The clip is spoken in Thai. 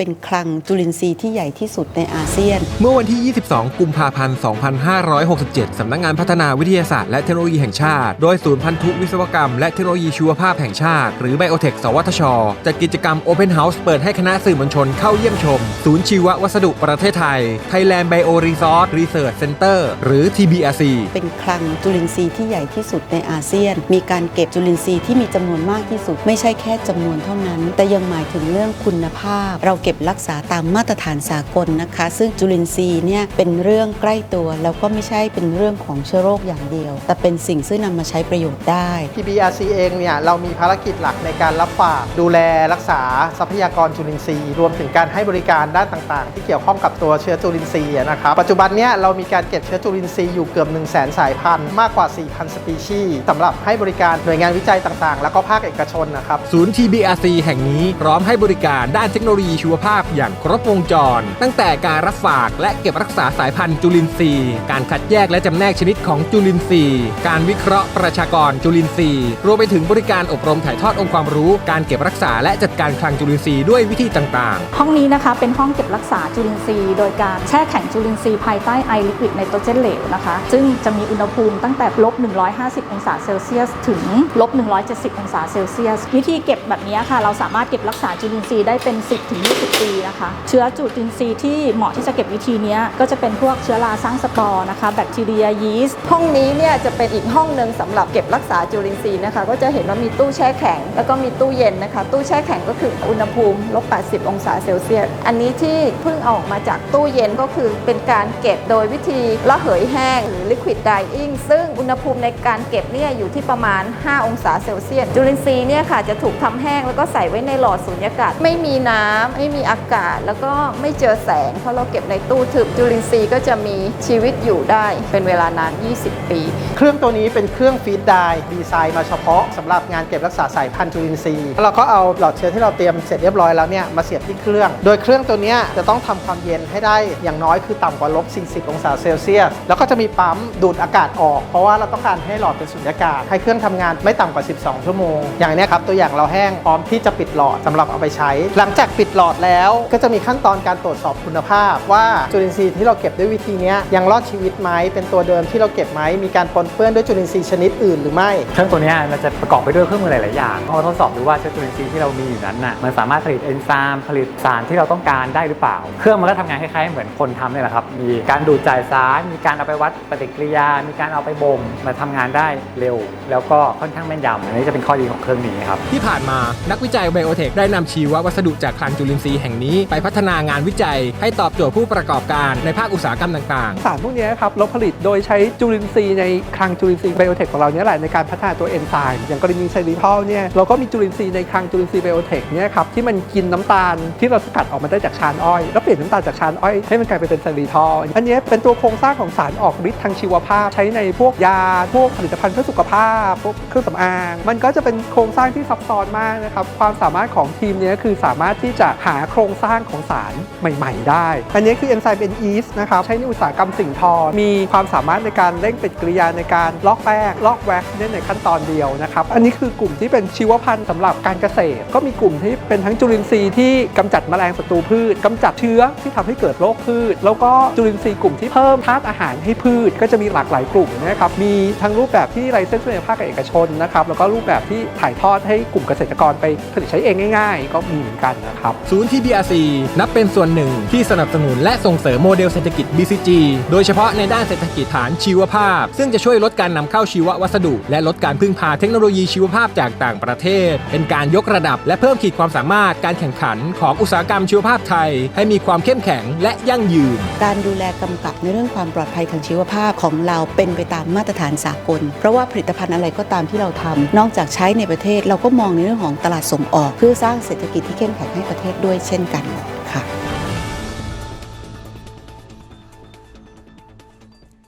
เป็นคลังจุลินทรีย์ที่ใหญ่ที่สุดในอาเซียน เมื่อวันที่ 22 กุมภาพันธ์ 2567 สำนักงานพัฒนาวิทยาศาสตร์และเทคโนโลยีแห่งชาติ โดยศูนย์พันธุวิศวกรรมและเทคโนโลยีชีวภาพแห่งชาติ หรือไบโอเทค สวทช จัดกิจกรรม Open House เปิดให้คณะสื่อมวลชนเข้าเยี่ยมชม ศูนย์ชีววัสดุประเทศไทย Thailand Bio Resource Research Center หรือ TBRC เป็นคลังจุลินทรีย์ที่ใหญ่ที่สุดในอาเซียน มีการเก็บจุลินทรีย์ที่มีจำนวนมากที่สุด ไม่ใช่แค่จำนวนเท่านั้น แต่ยังหมายถึงเรื่องคุณภาพเราเก็บรักษาตามมาตรฐานสากลนะคะ ซึ่งจุลินทรีย์เนี่ยเป็นเรื่องใกล้ตัว แล้วก็ไม่ใช่เป็นเรื่องของเชื้อโรคอย่างเดียว แต่เป็นสิ่งซึ่งนำมาใช้ประโยชน์ได้ PBRC เองเนี่ยเรามีภารกิจหลักในการรับฝากดูแลรักษาทรัพยากรจุลินทรีย์ รวมถึงการให้บริการด้านต่างๆ ที่เกี่ยวข้องกับตัวเชื้อจุลินทรีย์นะครับปัจจุบันเนี้เรามีการเก็บเชื้อจุลินทรีย์อยู่เกือบ 1 0 0 0 0แสนสายพันธุ์มากกว่า 4,000 สปีชีส์สำหรับให้บริการหน่วยงานวิจัยต่างๆ แล้วก็ภาคเอกชนนะครับศูนย์ TBRC แห่งนี้พร้อมให้บริการด้านเทคโนโลยีชีวภาพอย่างครบวงจร ตั้งแต่การรับฝากและเก็บรักษาสายพันธุ์จุลินทรีย์ การคัดแยกและจำแนกชนิดของจุลินทรีย์ การวิเคราะห์ประชากรจุลินทรีย์ รวมไปถึงบริการอบรมถ่ายทอดองค์ความรู้ การเก็บรักษาและจัดการคลังจุลินทรีย์ด้วยวิธีต่างๆ ห้องนี้นะคะเป็นห้องเก็บรักษาจุลินทรีย์โดยการแช่แข็งจุลินทรีย์ภายใต้ไอลิควิดไนโตรเจนเหลวนะคะ ซึ่งจะมีอุณหภูมิตั้งแต่ลบ150 องศาเซลเซียสถึงลบ170 องศาเซลเซียส วิธีเก็บแบบนี้ค่ะ เราสามารถเก็บรักษาจุลินทรีย์ได้เป็น 10ถึง20 ปีนะคะ เชื้อจุลินทรีย์ที่เหมาะที่จะเก็บวิธีนี้ก็จะเป็นพวกเชื้อราสร้างสปอร์นะคะ แบคทีเรียยีสต์ห้องนี้เนี่ยจะเป็นอีกห้องหนึ่งสำหรับเก็บรักษาจุลินทรีย์นะคะ ก็จะเห็นว่ามีตู้แช่แข็ง แล้วก็มีตู้เย็นนะคะ ตู้แช่แข็งก็คืออุณหภูมิลบ 80 องศาเซลเซียส อันนี้ที่เพิ่งออกมาจากตู้เย็นก็คือเป็นการเก็บโดยวิธีระเหยแห้งหรือ liquid drying ซึ่งอุณหภูมิในการเก็บเนี่ยอยู่ที่ประมาณ 5 องศาเซลเซียส จุลินทรีย์เนี่ยค่ะจะถูกทำแห้งแล้วก็ใส่ไว้ในหลอดสูญญากาศไม่มีน้ำไม่มีอากาศแล้วก็ไม่เจอแสง เพราะเราเก็บในตู้ทึบจุลินทรีย์ก็จะมีชีวิตอยู่ได้เป็นเวลานาน 20 ปี เครื่องตัวนี้เป็นเครื่องฟีดไดดีไซน์มาเฉพาะสำหรับงานเก็บรักษาสายพันธุ์จุลินทรีย์แล้วเราก็เอาหลอดเชื้อที่เราเตรียมเสร็จเรียบร้อยแล้วเนี่ยมาเสียบที่เครื่อง โดยเครื่องตัวนี้จะต้องทำความเย็นให้ได้อย่างน้อยคือต่ำกว่าลบ 40 องศาเซลเซียส แล้วก็จะมีปั๊มดูดอากาศออก เพราะว่าเราต้องการให้หลอดเป็นสุญญากาศ ให้เครื่องทำงานไม่ต่ำกว่า 12 ชั่วโมง อย่างนี้ครับตัวอย่างเราแห้งพร้อมที่จะปิดหลอดสำหรับเอาไปใช้ หลังจากปิดหลอดแล้ว ก็จะมีขั้นตอนการตรวจสอบคุณภาพ ว่าจุลินทรีย์ที่เราเก็บด้วยวิธีเนี้ยยังรอดชีวิตไหมเป็นตัวเดิมที่เราเก็บไหมมีการปนเปื้อนด้วยจุลินทรีย์ชนิดอื่นหรือไม่เครื่องตัวเนี้ยมันจะประกอบไปด้วยเครื่องมือหลาย ๆ อย่างเราทดสอบดูว่าเชื้อจุลินทรีย์ที่เรามีอยู่นั้นน่ะมันสามารถผลิตเอนไซม์ผลิตสารที่เราต้องการได้หรือเปล่า เครื่องมันก็ทำงานคล้าย ๆ เหมือนคนทำเนี่ยแหละครับมีการดูดจ่ายสาร มีการเอาไปวัดปฏิกิริยา มีการเอาไปบ่มมาทำงานได้เร็ว แล้วก็ค่อนข้างแม่นยำอันนี้จะเป็นข้อดีของเครื่องนี้ครับที่ผ่านมานักวิจัยไบโอเทคได้นำชีววัสดุจากคลังจุลินทรีย์แห่งนี้ไปพัฒนางานวิจัย ให้ตอบโจทย์ผู้ประกอบการในภาคอุตสาหกรรมต่างสารพวกนี้ครับเราผลิตโดยใช้จุลินทรีย์ในคลังจุลินทรีย์ไบโอเทคของเราเนี่ยแหละในการพัฒนาตัวเอนไซม์อย่างกรณีไซริทอลเนี่ยเราก็มีจุลินทรีย์ในคลังจุลินทรีย์ไบโอเทคเนี่ยครับที่มันกินน้ำตาลที่เราสกัดออกมาได้จากชานอ้อย แล้วเปลี่ยนน้ำตาลจากชานอ้อยให้มันกลายไปเป็นไซริทอลอันนี้เป็นตัวโครงสร้างของสารออกฤทธิ์ทางชีวภาพ ใช้ในพวกยาพวกผลิตภัณฑ์เพื่อสุขภาพพวกเครื่องสำอาง มันก็จะเป็นโครงสร้างที่ซับซ้อนมากนะครับความสามารถของทีมนี้คือสามารถที่จะหาโครงสร้างของสารใหม่ ๆ ได้ อันนี้คือเอนไซม์เป็นอีสนะครับใช้ในอุตสาหกรรมสิ่งทอ มีความสามารถในการเร่งปฏิกิริยาในการลอกแป้งลอกแว็กซ์ในขั้นตอนเดียวนะครับอันนี้คือกลุ่มที่เป็นชีวพันธุ์สำหรับการเกษตร ก็มีกลุ่มที่เป็นทั้งจุลินทรีย์ที่กำจัดแมลงศัตรูพืชกำจัดเชื้อที่ทำให้เกิดโรคพืช แล้วก็จุลินทรีย์กลุ่มที่เพิ่มธาตุอาหารให้พืช ก็จะมีหลากหลายกลุ่มนะครับมีทั้งรูปแบบที่ไลเซนส์ในภาคเอกชนนะครับแล้วก็รูปแบบที่ถ่ายทอดให้กลุ่มเกษตรกรไปผลิตใช้เองง่าย ๆ ก็มีเหมือนกันนะครับศูนย์ TBRC นับเป็นส่วนหนึ่งที่สนับสนุนและส่งเสริมโมเดลเศรษฐกิจ BCG โดยเฉพาะในด้านเศรษฐกิจฐานชีวภาพ ซึ่งจะช่วยลดการนำเข้าชีววัสดุ และลดการพึ่งพาเทคโนโลยีชีวภาพจากต่างประเทศ เป็นการยกระดับและเพิ่มขีดความสามารถการแข่งขันของอุตสาหกรรมชีวภาพไทย ให้มีความเข้มแข็งและยั่งยืน การดูแลกำกับในเรื่องความปลอดภัยทางชีวภาพของเราเป็นไปตามมาตรฐานสากล เพราะว่าผลิตภัณฑ์อะไรก็ตามที่เราทำนอกจากใช้ในประเทศเราก็มองในเรื่องของตลาดส่งออก เพื่อสร้างเศรษฐกิจที่เข้มแข็งให้ประเทศด้วยด้วยเช่นกันค่ะ